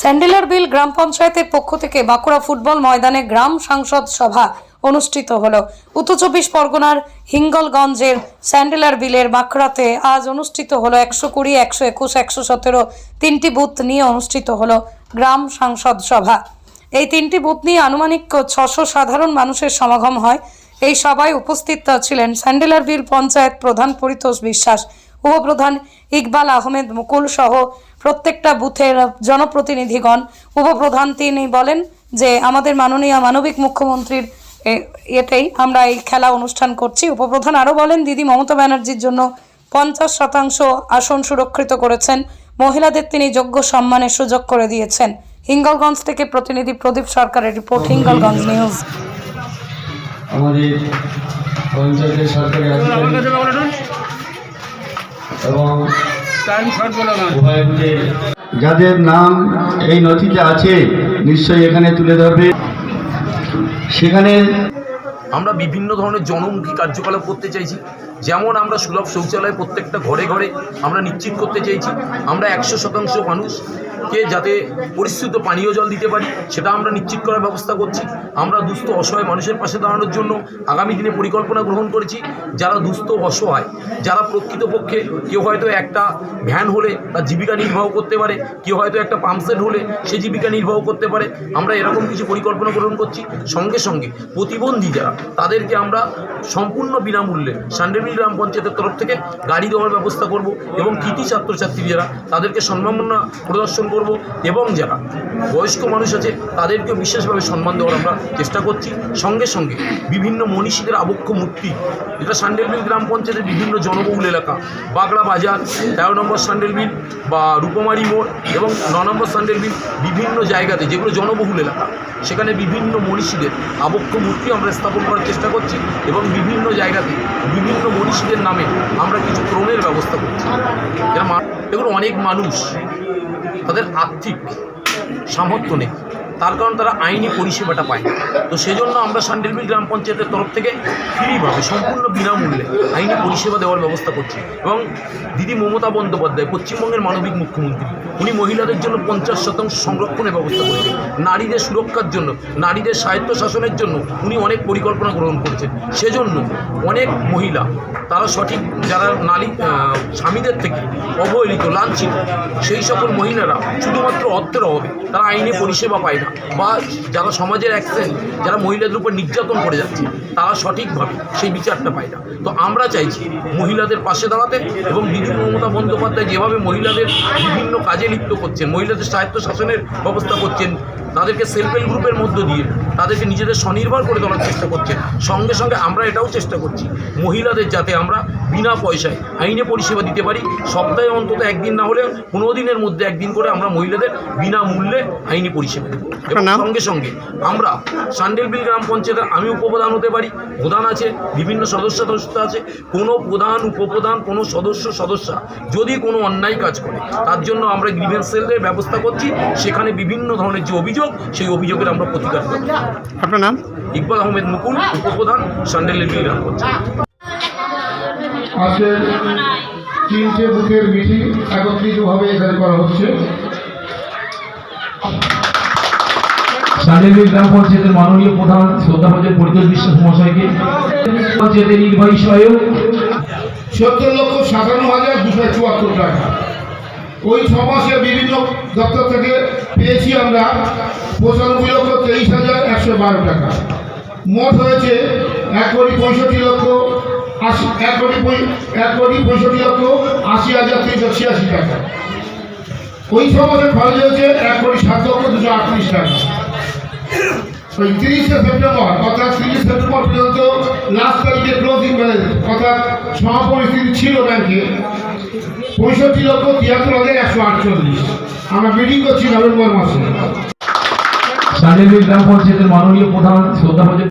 স্যান্ডেলার বিল গ্রাম পঞ্চায়েতের পক্ষ থেকে বাঁকুড়া ফুটবল ময়দানে গ্রাম সাংসদ সভা অনুষ্ঠিত হল। উত্তর চব্বিশ পরগনার হিঙ্গলগঞ্জের স্যান্ডেলার বিলের বাঁকড়াতে আজ অনুষ্ঠিত হলো একশো কুড়ি, একশো একুশ, একশো সতেরো তিনটি বুথ নিয়ে অনুষ্ঠিত হলো গ্রাম সাংসদ সভা। এই তিনটি বুথ নিয়ে আনুমানিক ছশো সাধারণ মানুষের সমাগম হয়। এই সভায় উপস্থিত ছিলেন স্যান্ডেলার বিল পঞ্চায়েত প্রধান পরিতোষ বিশ্বাস, উপপ্রধান ইকবাল আহমেদ মুকুল সহ প্রত্যেকটা বুথের জনপ্রতিনিধিগণ উপপ্রধান তিনি বলেন যে আমাদের মাননীয় মানবিক মুখ্যমন্ত্রীর এ- এতেই আমরা এই খেলা অনুষ্ঠান করছি। উপপ্রধান আরও বলেন দিদি মমতা ব্যানার্জির জন্য পঞ্চাশ শতাংশ আসন সুরক্ষিত করেছেন। মহিলাদের তিনি যোগ্য সম্মানের সুযোগ করে দিয়েছেন। হিঙ্গলগঞ্জ থেকে প্রতিনিধি প্রদীপ সরকারের রিপোর্ট হিঙ্গলগঞ্জ নিউজ। আমাদের পঞ্চায়েতের সরকারি আধিকারিক এবং যাদের নাম এই নথিতে আছে নিশ্চয়ই এখানে তুলে ধরবে। সেখানে আমরা বিভিন্ন ধরনের জনমুখী কার্যকলাপ করতে চাইছি। যেমন আমরা সুলভ শৌচালয় প্রত্যেকটা ঘরে ঘরে আমরা নিশ্চিত করতে চাইছি আমরা একশো শতাংশ মানুষকে যাতে পরিস্থিত পানীয় জল দিতে পারি, সেটা আমরা নিশ্চিত করার ব্যবস্থা করছি। আমরা দুস্থ, অসহায় মানুষের পাশে দাঁড়ানোর জন্য আগামী দিনে পরিকল্পনা গ্রহণ করেছি। যারা দুস্থ, অসহায়, যারা প্রকৃতপক্ষে কেউ হয়তো একটা ভ্যান হলে তার জীবিকা নির্বাহ করতে পারে, কেউ হয়তো একটা পাম্পসেট হলে সে জীবিকা নির্বাহ করতে পারে, আমরা এরকম কিছু পরিকল্পনা গ্রহণ করছি। সঙ্গে সঙ্গে প্রতিবন্ধী যারা, তাদেরকে আমরা সম্পূর্ণ বিনামূল্যে সান্ডেমিল গ্রাম পঞ্চায়েতের তরফ থেকে গাড়ি দেওয়ার ব্যবস্থা করব এবং কৃতি ছাত্রছাত্রী যারা, তাদেরকে সম্মাননা প্রদর্শন করব এবং যারা বয়স্ক মানুষ আছে তাদেরকে বিশেষভাবে সম্মান দেওয়ার আমরা চেষ্টা করছি। সঙ্গে সঙ্গে বিভিন্ন মনীষীদের আবক্ষ মূর্তি, যেটা সান্ডেলবিল গ্রাম পঞ্চায়েতের বিভিন্ন জনবহুল এলাকা, বাগড়া বাজার, তেরো নম্বর সান্ডেলবিল বা রূপমারি মোড় এবং ন নম্বর সান্ডেলবিল বিভিন্ন জায়গাতে, যেগুলো জনবহুল এলাকা, সেখানে বিভিন্ন মনীষীদের আবক্ষ মূর্তি আমরা স্থাপন করার চেষ্টা করছি এবং বিভিন্ন জায়গাতে বিভিন্ন মনীষীদের নামে আমরা কিছু ক্রমের ব্যবস্থা করছি। এগুলো অনেক মানুষ। তাদের আর্থিক সামর্থ্য নেই। তার কারণ তারা আইনি পরিষেবাটা পায় না তো সেজন্য আমরা সান্ডেলবিল গ্রাম পঞ্চায়েতের তরফ থেকে ফ্রিভাবে, সম্পূর্ণ বিনামূল্যে আইনি পরিষেবা দেওয়ার ব্যবস্থা করছি। এবং দিদি মমতা বন্দ্যোপাধ্যায়, পশ্চিমবঙ্গের মানবিক মুখ্যমন্ত্রী, উনি মহিলাদের জন্য পঞ্চাশ শতাংশ সংরক্ষণের ব্যবস্থা করেছেন। নারীদের সুরক্ষার জন্য, নারীদের স্বায়ত্ত শাসনের জন্য উনি অনেক পরিকল্পনা গ্রহণ করেছেন। সেজন্য অনেক মহিলা, তারা সঠিক, যারা নারী স্বামীদের থেকে অবহেলিত, লাঞ্ছিত, সেই সকল মহিলারা শুধুমাত্র অর্থের অভাবে তারা আইনি পরিষেবা পায় না বা যারা সমাজের অ্যাকশন যারা মহিলাদের উপর নির্যাতন করে যাচ্ছে, তারা সঠিকভাবে সেই বিচারটা পায় না। তো আমরা চাইছি মহিলাদের পাশে দাঁড়াতে এবং দিদি মমতা বন্দ্যোপাধ্যায় যেভাবে মহিলাদের বিভিন্ন কাজে লিপ্ত করছেন, মহিলাদের স্বায়ত্ত শাসনের ব্যবস্থা করছেন, তাদেরকে সেলফ হেল্প গ্রুপের মধ্য দিয়ে তাদেরকে নিজেদের স্বনির্ভর করে তোলার চেষ্টা করছেন সঙ্গে সঙ্গে আমরা এটাও চেষ্টা করছি। মহিলাদের যাতে আমরা বিনা পয়সায় আইনে পরিষেবা দিতে পারি। সপ্তাহে অন্তত একদিন না হলে পনেরো দিনের মধ্যে একদিন করে আমরা মহিলাদের বিনামূল্যে আইনি পরিষেবা দেবো। এবং সঙ্গে সঙ্গে আমরা সান্ডেলবিল গ্রাম পঞ্চায়েতের আমি উপপ্রধান হতে পারি। প্রধান আছে বিভিন্ন সদস্য সদস্য আছে। কোনো প্রধান উপপ্রধান কোনো সদস্য সদস্যা যদি কোনো অন্যায় কাজ করে তার জন্য আমরা গ্রিভেন্স সেলের ব্যবস্থা করছি। সেখানে বিভিন্ন ধরনের যে অভিযোগ সেই অভিযোগের আমরা প্রতিকার করব। আপনার নাম? ইকবাল আহমেদ মুকুল উপপ্রধান গ্রাম আজকে তিনটে বুথের মিটিং একত্রিতভাবে এখানে করা হচ্ছে। গ্রাম পঞ্চায়েতের মাননীয় প্রধান শ্রদ্ধাভাজন পরিতোষ বিশ্বাস মহাশয়কে। পঞ্চায়েতের নির্বাহী সহায়ক। সত্তর লক্ষ সাতান্ন হাজার দুশো চুয়াত্তর টাকা। ওই ছ মাসে বিভিন্ন দপ্তর থেকে পেয়েছি আমরা পঁচানব্বই লক্ষ তেইশ হাজার একশো বারো টাকা। মোট হয়েছে এক কোটি পঁয়ষট্টি লক্ষ আশি, এক কোটি এক কোটি পঁয়ষট্টি লক্ষ আশি হাজার তিনশো ছিয়াশি টাকা। ওই মাসে খরচ হয়েছে এক কোটি সাত লক্ষ দুশো আটত্রিশ টাকা। ওই তিরিশে সেপ্টেম্বর, অর্থাৎ তিরিশ সেপ্টেম্বর পর্যন্ত লাস্ট তারিখে ক্লোজিং ব্যালেন্স অর্থাৎ সমাপরিস্থিতি ছিল ব্যাংকে, পঁয়ষট্টি লক্ষ তিয়াত্তর হাজার একশো আটচল্লিশ। আমরা মিটিং করছি নভেম্বর মাসে। মাননীয় প্রধান শ্রদ্ধাভাজন